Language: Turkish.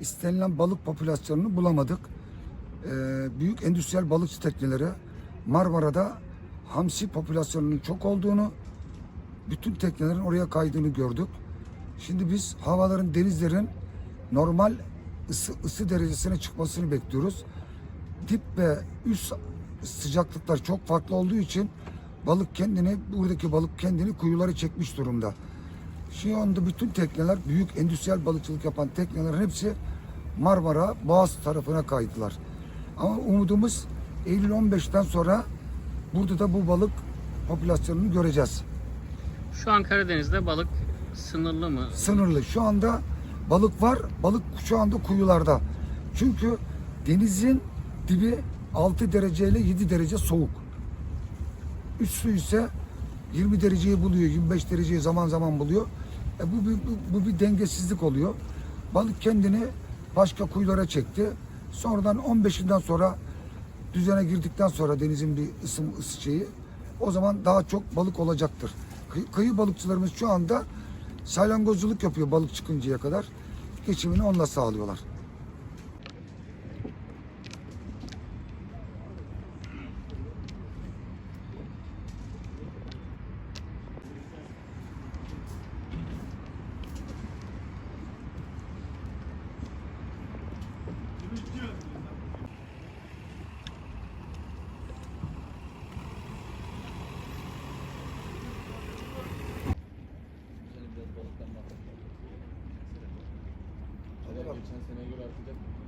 istenilen balık popülasyonunu bulamadık. Ee, büyük endüstriyel balıkçı tekneleri Marmara'da hamsi popülasyonunun çok olduğunu, bütün teknelerin oraya kaydığını gördük. Şimdi biz havaların, denizlerin normal ısı, ısı derecesine çıkmasını bekliyoruz. Dip ve üst sıcaklıklar çok farklı olduğu için balık kendini, buradaki balık kendini kuyulara çekmiş durumda. Şu anda bütün tekneler, büyük endüstriyel balıkçılık yapan teknelerin hepsi Marmara, Boğaz tarafına kaydılar. Ama umudumuz Eylül 15'ten sonra burada da bu balık popülasyonunu göreceğiz. Şu an Karadeniz'de balık sınırlı mı? Sınırlı. Şu anda balık var, balık şu anda kuyularda. Çünkü denizin dibi 6 derece ile 7 derece soğuk. Üst su ise 20 dereceyi buluyor, 25 dereceyi zaman zaman buluyor. E bu, bu, bu bir dengesizlik oluyor. Balık kendini başka kuyulara çekti. Sonradan 15'inden sonra düzene girdikten sonra denizin bir ısım ısı şeyi o zaman daha çok balık olacaktır. Kıyı, kıyı balıkçılarımız şu anda salyangozculuk yapıyor balık çıkıncaya kadar. Geçimini onunla sağlıyorlar. Geçen seneye göre artacak mı?